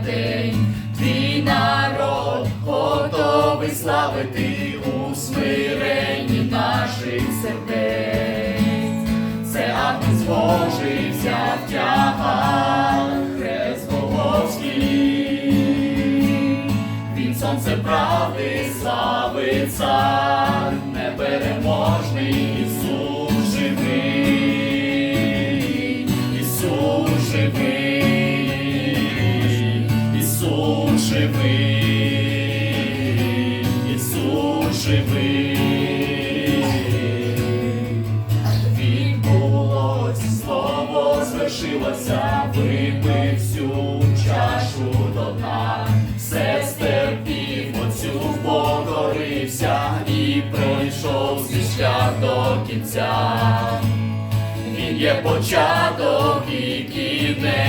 день. Твій народ готовий славити у смиренні наших сердець. Це Агнець Божий взяв тягар, хрест Головський. Він сонце правди, слави цар, непереможний живий. Відбулось слово звершилося, випив всю чашу до дна, все стерпів, оцю покорився і пройшов свій шлях до кінця. Він є початок і кінець.